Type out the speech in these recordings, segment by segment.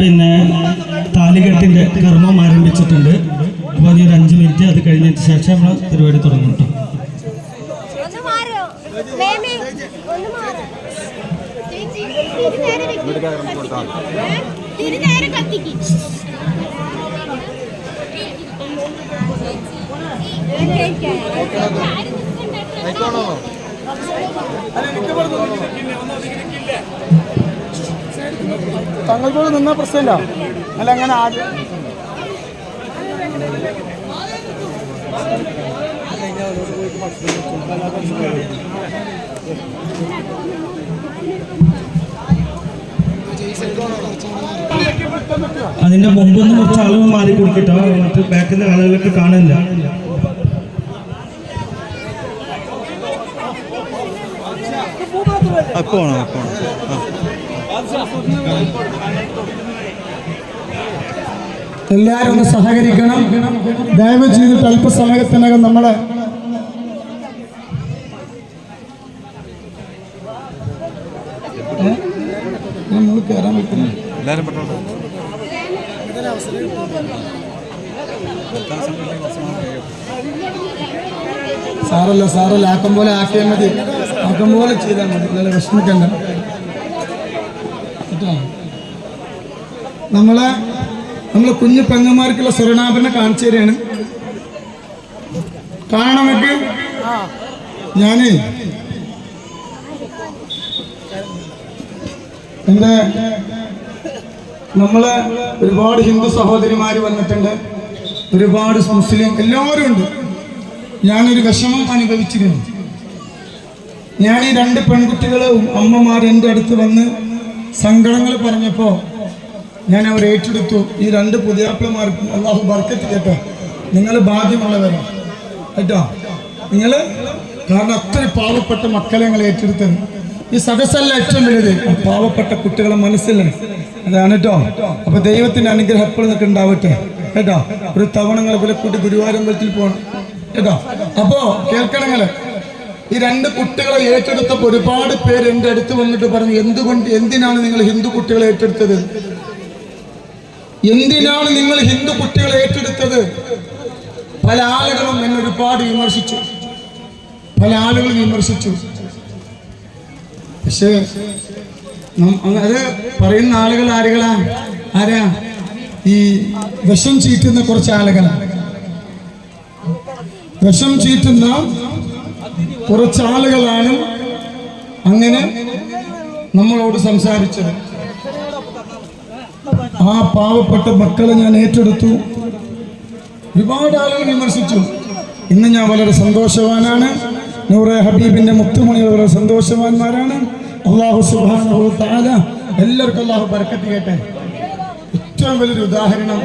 പിന്നെ താലികെട്ടിന്റെ കർമ്മം ആരംഭിച്ചിട്ടുണ്ട്. അപ്പോൾ ഇനി ഒരു അഞ്ച് മിനിറ്റ് അത് കഴിഞ്ഞതിന് ശേഷം നമ്മൾ പരിപാടി തുടങ്ങും കേട്ടോ. ഒന്ന് മാറോ. മേമേ ഒന്ന് മാറോ പോലെ തിരുനേരെ തിരുനേരെ കത്തിക്ക് തങ്ങൾക്കോട് നിന്ന പ്രശ്നമില്ല. അല്ല അങ്ങനെ ആദ്യം അതിന്റെ മുമ്പൊന്നും കുറച്ച് ആളുകൾ മാറി കൊടുക്കട്ടോ. ബാക്കിൽ ബാക്കിലെ ആളുകളൊക്കെ കാണില്ല അപ്പോണോ അപ്പോണോ എല്ലാവരും ഒന്ന് സഹകരിക്കണം. ദയവ് ചെയ്തിട്ട് അല്പസമയത്തിനകം നമ്മളെ നമ്മൾ കയറാൻ പറ്റുന്നു എല്ലാവരും പെട്ടോട്ടെ സാറല്ല സാറല്ല ആക്കം പോലെ ആക്കിയാൽ മതി. ആക്കം പോലെ ചെയ്താൽ മതി. നല്ല വിഷമിക്കണ്ട. കേട്ടോ നമ്മളെ നമ്മൾ കുഞ്ഞു പെങ്ങന്മാർക്കുള്ള സ്വർണാഭരണം കാണിച്ചു തരികയാണ്. കാണണമെങ്കിൽ ഞാൻ എന്റെ നമ്മളെ ഒരുപാട് ഹിന്ദു സഹോദരിമാര് വന്നിട്ടുണ്ട്. ഒരുപാട് മുസ്ലിം എല്ലാവരും ഉണ്ട്. ഞാനൊരു വിഷമം അനുഭവിച്ചിരുന്നു. ഞാൻ ഈ രണ്ട് പെൺകുട്ടികളും അമ്മമാർ എന്റെ അടുത്ത് വന്ന് സങ്കടങ്ങൾ പറഞ്ഞപ്പോൾ ഞാൻ അവർ ഏറ്റെടുത്തു. ഈ രണ്ട് പുതിയാപ്പിളമാർക്കും അള്ളാഹു ബർക്കത്ത് കേട്ടോ. നിങ്ങൾ ഭാഗ്യമുള്ളവരാണ് കേട്ടോ? നിങ്ങൾ കാരണം അത്ര പാവപ്പെട്ട മക്കളെ ഞങ്ങൾ ഏറ്റെടുത്തത്. ഈ സദസ്സല്ല ഏറ്റവും വലുത്. പാവപ്പെട്ട കുട്ടികളെ മനസ്സിലാണ്. അതാണ് കേട്ടോ. അപ്പൊ ദൈവത്തിന്റെ അനുഗ്രഹം എപ്പോഴും ഒക്കെ ഉണ്ടാവട്ടെ. കേട്ടോ? ഒരു തവണ പോലെ കൂട്ടി ഗുരുവായൂരമ്പലത്തിൽ പോകണം. കേട്ടോ? അപ്പോ കേൾക്കണങ്ങൾ ഈ രണ്ട് കുട്ടികളെ ഏറ്റെടുത്തപ്പോൾ ഒരുപാട് പേര് എന്റെ അടുത്ത് വന്നിട്ട് പറഞ്ഞു എന്തുകൊണ്ട് എന്തിനാണ് നിങ്ങൾ ഹിന്ദു കുട്ടികളെ ഏറ്റെടുത്തത്? എന്തിനാണ് നിങ്ങൾ ഹിന്ദു കുട്ടികളെ ഏറ്റെടുത്തത്? പല ആളുകളും എന്നെ ഒരുപാട് വിമർശിച്ചു. പല ആളുകളും വിമർശിച്ചു. പക്ഷേ അത് പറയുന്ന ആളുകൾ ആരുകളാ? ആരാ? ഈ വിഷം ചീറ്റുന്ന കുറച്ച് ആളുകളാണ് വിഷം ചീറ്റുന്ന കുറച്ച് ആളുകളാണ് അങ്ങനെ നമ്മളോട് സംസാരിച്ചത്. ആ പാവപ്പെട്ട മക്കളെ ഞാൻ ഏറ്റെടുത്തു. ഒരുപാട് ആളുകൾ വിമർശിച്ചു. ഇന്ന് ഞാൻ വളരെ സന്തോഷവാനാണ്. നൂറെ ഹബീബിന്റെ മുത്തുമണികൾ വളരെ സന്തോഷവാന്മാരാണ്. അള്ളാഹു സുബാന എല്ലാവർക്കും അള്ളാഹു ബർക്കത്ത് കേട്ടെ. ഏറ്റവും വലിയൊരു ഉദാഹരണം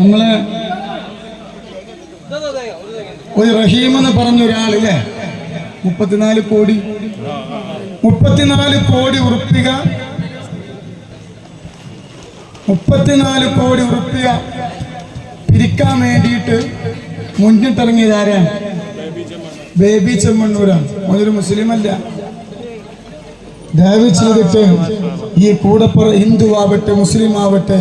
നമ്മളെ ഒരു റഹീം എന്ന് പറഞ്ഞ ഒരാളില്ലേ? മുപ്പത്തിനാല് കോടി. മുപ്പത്തിനാല് കോടി ഉറപ്പിക. മുപ്പത്തിനാല് കോടി ഉറപ്പിക. പിരിക്കാൻ വേണ്ടിയിട്ട് മുന്നിട്ടിറങ്ങിയത് ആരാ ബേബി ചെമ്മണ്ണൂരാണ്. അവനൊരു മുസ്ലിം അല്ല ദയവ് ചെയ്തിട്ട് ഈ കൂടപ്പുറ ഹിന്ദു ആവട്ടെ മുസ്ലിം ആവട്ടെ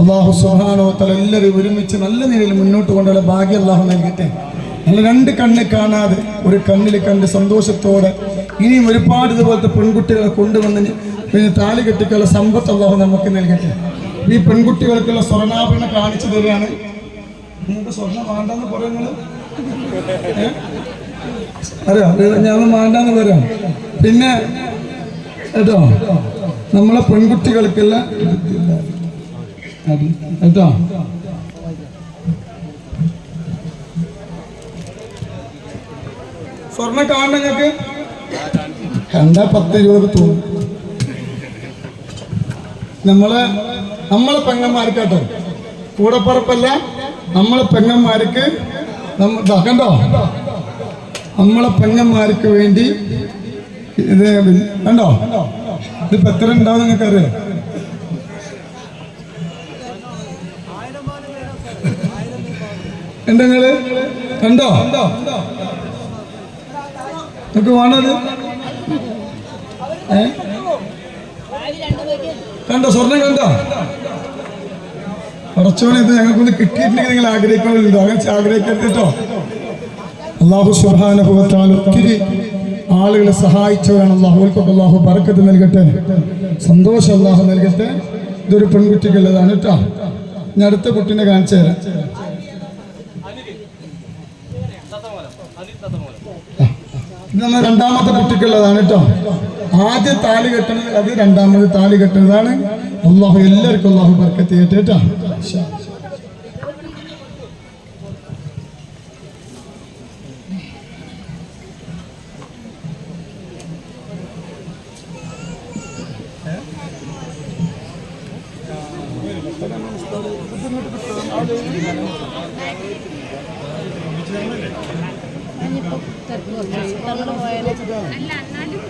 അള്ളാഹു സുഹാനോ തല എല്ലാവരും ഒരുമിച്ച് നല്ല നിലയിൽ മുന്നോട്ട് കൊണ്ടുള്ള ഭാഗ്യം അള്ളാഹു നൽകട്ടെ. നമ്മൾ രണ്ട് കണ്ണ് കാണാതെ ഒരു കണ്ണിൽ കണ്ട് സന്തോഷത്തോടെ ഇനിയും ഒരുപാട് ഇതുപോലത്തെ പെൺകുട്ടികളെ കൊണ്ടുവന്ന് പിന്നെ താലി കെട്ടിക്കുള്ള സമ്പത്ത് അള്ളാഹു നമുക്ക് നൽകട്ടെ. ഈ പെൺകുട്ടികൾക്കുള്ള സ്വർണാഭരണം കാണിച്ചു തരികയാണ്. നിങ്ങൾക്ക് സ്വർണം വേണ്ടെന്ന് പറയുന്നത് അറിയാം? ഞാൻ വേണ്ടെന്ന് പറയാം? പിന്നെ കേട്ടോ നമ്മളെ പെൺകുട്ടികൾക്കുള്ള അത് കേട്ടോ? സ്വർണ കാണണം ഞങ്ങൾക്ക് കണ്ട പത്ത് ഇരുപത് തോന്നും നമ്മളെ നമ്മളെ പെങ്ങന്മാർക്കാട്ടോ കൂടപ്പറപ്പല്ല നമ്മളെ പെങ്ങന്മാർക്ക് നമ്മ- കണ്ടോ? നമ്മളെ പെങ്ങന്മാർക്ക് വേണ്ടി ഇത് കണ്ടോ? ഇതിപ്പോ എത്ര ഉണ്ടാവും നിങ്ങൾക്ക് അറിയാം ഉണ്ടോ കണ്ടോ? നിങ്ങൾക്ക് ഏ? കണ്ടോ? സ്വർണം കണ്ടോ? പടച്ചോനെ ഇത് ഞങ്ങൾക്കൊന്ന് കിട്ടിയിട്ടില്ലെങ്കിൽ നിങ്ങൾ ആഗ്രഹിക്കണമല്ലോ അങ്ങനെ ആഗ്രഹിക്കരുത് അള്ളാഹു സുബാനുഭവത്താൽ ഒത്തിരി ആളുകളെ സഹായിച്ചവരാണ് അള്ളാഹു അള്ളാഹുൽക്കൊക്കെ അള്ളാഹു പറക്കത്ത് നൽകട്ടെ. സന്തോഷം അള്ളാഹു നൽകട്ടെ. ഇതൊരു പെൺകുട്ടിക്കുള്ളതാണ് കേട്ടോ. ഞാൻ അടുത്ത കുട്ടീനെ കാണിച്ചു തരാം. നമ്മൾ രണ്ടാമത്തെ കുട്ടിക്കുള്ളതാണ് കേട്ടോ ആദ്യ താലി കെട്ടുന്നത് അത് രണ്ടാമത് താലി കെട്ടുന്നതാണ് അള്ളാഹു എല്ലാവർക്കും അള്ളാഹു ബർക്കത്ത് ചെയ്യട്ടെ കേട്ടോ ഇൻഷാ അല്ലാ. അല്ല എന്നാലും